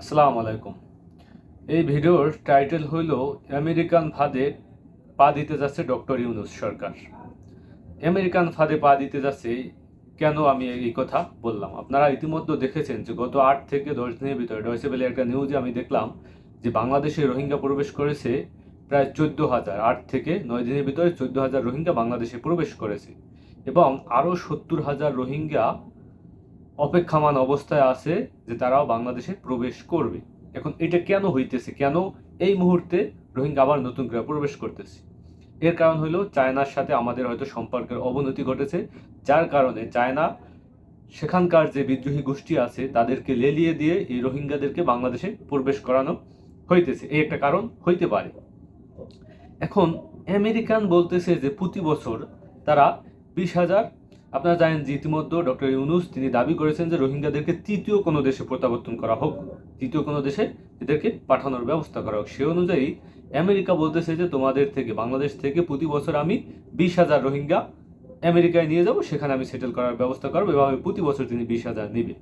আসসালামু আলাইকুম। এই ভিডিওর টাইটেল হইল আমেরিকান ফাঁদে পা দিতে যাচ্ছে ডক্টর ইউনুস সরকার। আমেরিকান ফাঁদে পা দিতে যাচ্ছে কেন আমি এই কথা বললাম। আপনারা ইতিমধ্যে দেখেছেন যে গত আট থেকে দশ দিনের ভিতরে ডয়সে বেলে একটা নিউজে আমি দেখলাম যে বাংলাদেশে রোহিঙ্গা প্রবেশ করেছে প্রায় চোদ্দ হাজার, আট থেকে নয় দিনের ভিতরে চোদ্দ হাজার রোহিঙ্গা বাংলাদেশে প্রবেশ করেছে এবং আরও সত্তর হাজার রোহিঙ্গা অপেক্ষামান অবস্থায় আছে যে তারাও বাংলাদেশে প্রবেশ করবে। এখন এটা কেন হইতেছে? কেন এই মুহূর্তে রোহিঙ্গা আবার নতুন করে প্রবেশ করতেছে? এর কারণ হলো চায়নার সাথে আমাদের হয়তো সম্পর্কের অবনতি ঘটেছে, যার কারণে চায়না সেখানকার যে বিদ্রোহী গোষ্ঠী আছে, তাদেরকে লেলিয়ে দিয়ে এই রোহিঙ্গাদেরকে বাংলাদেশে প্রবেশ করানো হইতেছে। এই একটা কারণ হইতে পারে। এখন আমেরিকান বলতেছে যে প্রতি বছর তারা বিশ হাজার আপনারা জানেন যে ইতিমধ্যে ডক্টর ইউনুস তিনি দাবি করেছেন যে রোহিঙ্গাদেরকে তৃতীয় কোনো দেশে প্রত্যাবর্তন করা হোক, তৃতীয় কোনো দেশে এদেরকে পাঠানোর ব্যবস্থা করা হোক। সে অনুযায়ী আমেরিকা বলতেছে যে তোমাদের থেকে, বাংলাদেশ থেকে প্রতি বছর আমি বিশ হাজার রোহিঙ্গা আমেরিকায় নিয়ে যাব, সেখানে আমি সেটেল করার ব্যবস্থা করব, এভাবে প্রতি বছর তিনি বিশ হাজার নেবে।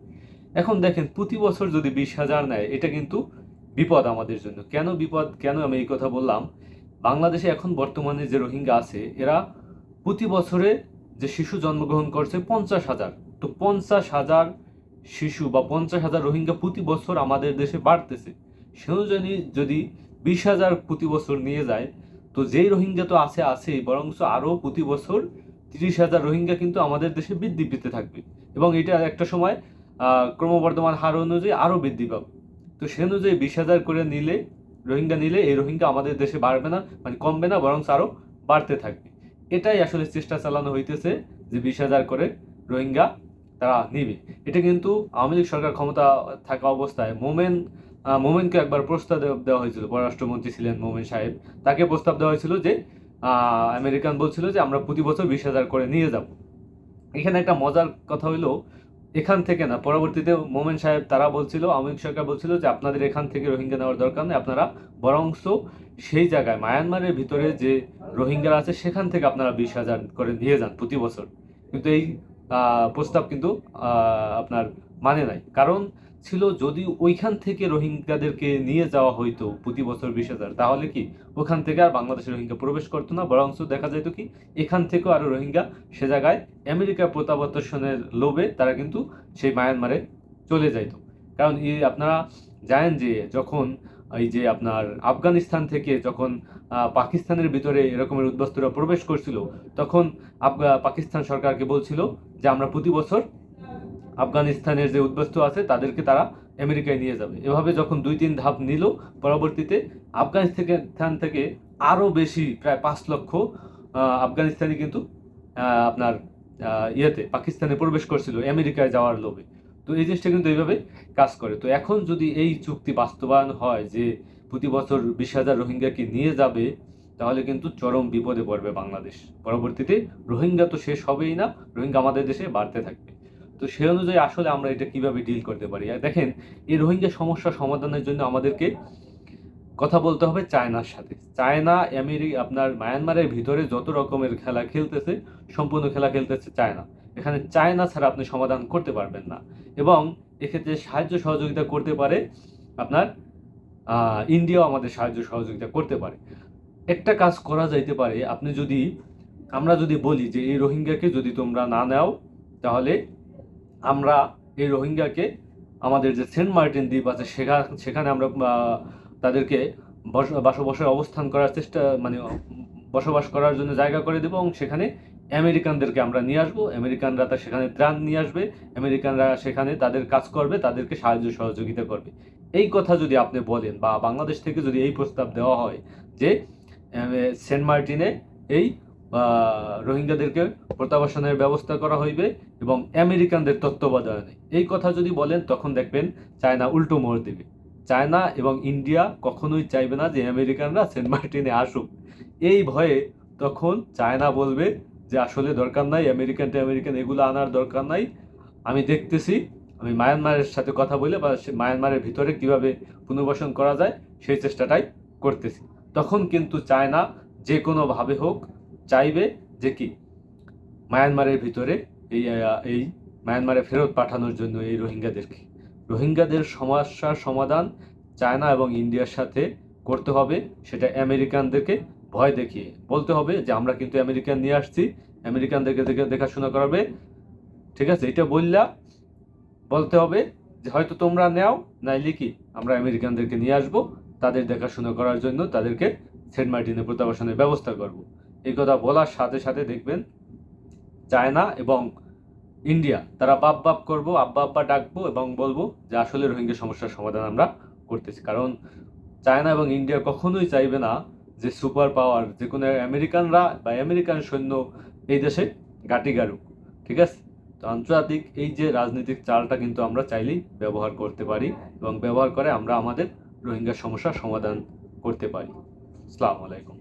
এখন দেখেন, প্রতি বছর যদি বিশ হাজার নেয়, এটা কিন্তু বিপদ আমাদের জন্য। কেন বিপদ? কেন আমি এই কথা বললাম? বাংলাদেশে এখন বর্তমানে যে রোহিঙ্গা আছে, এরা প্রতি বছরে যে শিশু জন্মগ্রহণ করছে পঞ্চাশ হাজার। তো পঞ্চাশ হাজার শিশু বা পঞ্চাশ হাজার রোহিঙ্গা প্রতি বছর আমাদের দেশে বাড়তেছে। সে অনুযায়ী যদি বিশ হাজার প্রতি বছর নিয়ে যায়, তো যেই রোহিঙ্গা তো আছে, আছেই, বরঞ্চ আরও প্রতি বছর তিরিশ হাজার রোহিঙ্গা কিন্তু আমাদের দেশে বৃদ্ধি পেতে থাকবে। এবং এটা একটা সময় ক্রমবর্ধমান হার অনুযায়ী আরও বৃদ্ধি পাবে। তো সে অনুযায়ী বিশ হাজার করে নিলে, রোহিঙ্গা নিলে এই রোহিঙ্গা আমাদের দেশে বাড়বে না মানে কমবে না বরং আরও বাড়তে থাকবে। এটাই আসলে চেষ্টা চালানো হইতেছে যে বিশ হাজার করে রোহিঙ্গা তারা নিবে। এটা কিন্তু আওয়ামী লীগ সরকার ক্ষমতা থাকা অবস্থায় মোমেন মোমেনকে একবার প্রস্তাব দেওয়া- হয়েছিল। পররাষ্ট্রমন্ত্রী ছিলেন মোমেন সাহেব। তাকে প্রস্তাব দেওয়া হয়েছিল যে আমেরিকান বলছিল যে, আমরা প্রতি বছর বিশ হাজার করে নিয়ে যাব। এখানে একটা মজার কথা হইল এখান থেকে না, পরবর্তীতে মোমেন সাহেব, তারা বলছিল অমিত সরকার বলছিল যে আপনাদের এখান থেকে রোহিঙ্গা নেওয়ার দরকার নেই, আপনারা বরংশ সেই জায়গায়, মায়ানমারের ভিতরে যে রোহিঙ্গারা আছে, সেখান থেকে আপনারা বিশ হাজার করে নিয়ে যান প্রতি বছর। কিন্তু এই প্রস্তাব কিন্তু আপনার মানে নাই। কারণ ছিল যদি ওইখান থেকে রোহিঙ্গাদেরকে নিয়ে যাওয়া হইতো প্রতি বছর বিশ হাজার, তাহলে কি ওখান থেকে আর বাংলাদেশের রোহিঙ্গা প্রবেশ করতো না? বরঞ্চ দেখা যেত কি, এখান থেকেও আরও রোহিঙ্গা সে জায়গায় আমেরিকার প্রত্যাবর্তনের লোভে তারা কিন্তু সেই মায়ানমারে চলে যাইতো। কারণ এই আপনারা জানেন যে যখন এই যে আপনার আফগানিস্তান থেকে যখন পাকিস্তানের ভিতরে এরকমের উদ্বাস্তুরা প্রবেশ করছিল, তখন পাকিস্তান সরকারকে বলছিল যে, আমরা প্রতি বছর আফগানিস্তানের যে উদ্বাস্তু আছে, তাদেরকে তারা আমেরিকায় নিয়ে যাবে। এভাবে যখন দুই তিন ধাপ নিল, পরবর্তীতে আফগানিস্তান থেকে আরও বেশি প্রায় পাঁচ লক্ষ আফগানিস্তানি কিন্তু আপনার ইয়েতে, পাকিস্তানে প্রবেশ করছিল আমেরিকায় যাওয়ার লোভে। তো এই জিনিসটা কিন্তু এইভাবে কাজ করে। তো এখন যদি এই চুক্তি বাস্তবায়ন হয় যে প্রতি বছর বিশ হাজার রোহিঙ্গাকে নিয়ে যাবে, তাহলে কিন্তু চরম বিপদে পড়বে বাংলাদেশ। পরবর্তীতে রোহিঙ্গা তো শেষ হবেই না, রোহিঙ্গা আমাদের দেশে বাড়তে থাকবে। তো সে অনুযায়ী আসলে আমরা এটা কীভাবে ডিল করতে পারি? দেখেন, এই রোহিঙ্গা সমস্যা সমাধানের জন্য আমাদেরকে কথা বলতে হবে চায়নার সাথে। চায়না, আমেরি, আপনার মায়ানমারের ভিতরে যত রকমের খেলা খেলতেছে, সম্পূর্ণ খেলা খেলতেছে চায়না। এখানে চায়না ছাড়া আপনি সমাধান করতে পারবেন না। এবং এক্ষেত্রে সাহায্য সহযোগিতা করতে পারে আপনার ইন্ডিয়াও আমাদের সাহায্য সহযোগিতা করতে পারে। একটা কাজ করা যাইতে পারে, আপনি যদি, আমরা যদি বলি যে এই রোহিঙ্গাকে যদি তোমরা না নাও, তাহলে আমরা এই রোহিঙ্গাকে আমাদের যে সেন্ট মার্টিন দ্বীপ আছে, সেখানে সেখানে আমরা তাদেরকে বস- বসবাসের অবস্থান করার চেষ্টা মানে বসবাস করার জন্য জায়গা করে দেবো এবং সেখানে আমেরিকানদেরকে আমরা নিয়ে আসব। আমেরিকানরা তা সেখানে ত্রাণ নিয়ে আসবে। আমেরিকানরা সেখানে তাদের কাজ করবে, তাদেরকে সাহায্য সহযোগিতা করবে। এই কথা যদি আপনি বলেন বা বাংলাদেশ থেকে যদি এই প্রস্তাব দেওয়া হয় যে সেন্ট মার্টিনে এই রোহিঙ্গাদেরকে প্রত্যাবাসনের ব্যবস্থা করা হইবে এবং আমেরিকানদের তত্ত্বাবধানে। এই কথা যদি বলেন, তখন দেখবেন চায়না উল্টো মোড় দেবে। চায়না এবং ইন্ডিয়া কখনোই চাইবে না যে আমেরিকানরা সেন্ট মার্টিনে আসুক। এই ভয়ে তখন চায়না বলবে যে, আসলে দরকার নাই, আমেরিকান আমেরিকান এগুলো আনার দরকার নাই। আমি দেখতেছি, আমি মায়ানমারের সাথে কথা বলে বা মায়ানমারের ভিতরে কীভাবে পুনর্বাসন করা যায়, সেই চেষ্টাটাই করতেছি। তখন কিন্তু চায়না যে কোনোভাবে হোক চাইবে যে কি? মায়ানমারের ভিতরে এই এই মায়ানমারে ফেরত পাঠানোর জন্য এই রোহিঙ্গাদেরকে রোহিঙ্গাদের সমস্যার সমাধান চায়না এবং ইন্ডিয়ার সাথে করতে হবে, সেটা আমেরিকানদেরকে ভয় দেখিয়ে। বলতে হবে যে, আমরা কিন্তু আমেরিকান নিয়ে আসছি, আমেরিকানদেরকে দেখে, দেখাশোনা করাবে। ঠিক আছে, এটা বললা। বলতে হবে যে, হয়তো তোমরা নেও, নাইলে কি? আমরা আমেরিকানদেরকে নিয়ে আসব, তাদের দেখাশোনা করার জন্য তাদেরকে সেন্ট মার্টিনে প্রত্যাবাসনের ব্যবস্থা করব। এই কথা বলার সাথে সাথে দেখবেন চায়না এবং ইন্ডিয়া, তারা বাপ বাপ করব, আব্বা আব্বা ডাকবো এবং বলব যে আসলে রোহিঙ্গা সমস্যার সমাধান আমরা করতেছি। কারণ চায়না এবং ইন্ডিয়া কখনোই চাইবে না যে সুপার পাওয়ার, যে কোনো আমেরিকানরা বা আমেরিকান সৈন্য এই দেশে গাটি গাড়ুক, ঠিক আছে? তো আন্তর্জাতিক এই যে রাজনৈতিক চালটা কিন্তু আমরা চাইলেই ব্যবহার করতে পারি এবং ব্যবহার করে আমরা আমাদের রোহিঙ্গা সমস্যার সমাধান করতে পারি। আসসালামু আলাইকুম।